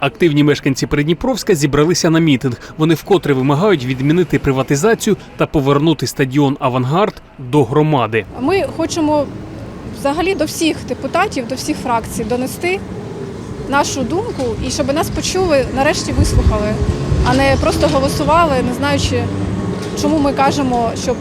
Активні мешканці Придніпровська зібралися на мітинг. Вони вкотре вимагають відмінити приватизацію та повернути стадіон Авангард до громади. Ми хочемо взагалі до всіх депутатів, до всіх фракцій донести нашу думку і щоб нас почули, нарешті вислухали, а не просто голосували, не знаючи, чому ми кажемо, щоб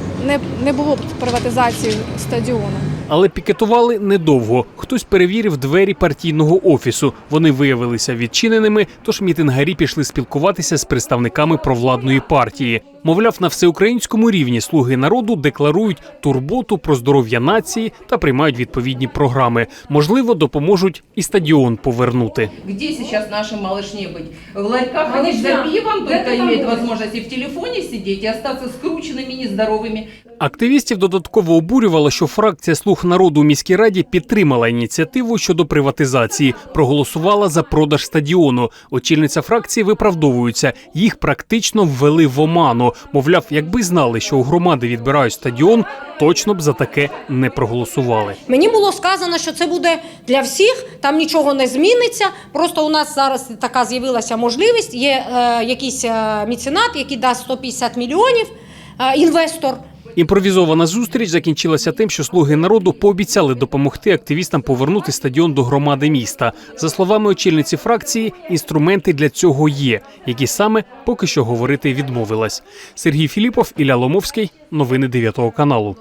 не, було приватизації стадіону Але пікетували недовго. Хтось перевірив двері партійного офісу. Вони виявилися відчиненими, тож мітингарі пішли спілкуватися з представниками провладної партії. Мовляв, на всеукраїнському рівні слуги народу декларують турботу про здоров'я нації та приймають відповідні програми. Можливо, допоможуть і стадіон повернути. Где сейчас нашим малышне быть? В ларьках ходить за пивом, только иметь возможность и в телефоне сидеть, и остаться скрученными, нездоровыми. Активістів додатково обурювало, що фракція слуг народу у міській раді підтримала ініціативу щодо приватизації, проголосувала за продаж стадіону. Очільниця фракції виправдовується, їх практично ввели в оману. Мовляв, якби знали, що у громади відбирають стадіон, точно б за таке не проголосували. Мені було сказано, що це буде для всіх, там нічого не зміниться. Просто у нас зараз така з'явилася можливість. Є е, якийсь е, меценат, який дасть 150 мільйонів, е, інвестор. Імпровізована зустріч закінчилася тим, що слуги народу пообіцяли допомогти активістам повернути стадіон до громади міста. За словами очільниці фракції, інструменти для цього є, які саме поки що говорити відмовилась. Сергій Філіпов, Ілля Ломовський. Новини 9 каналу.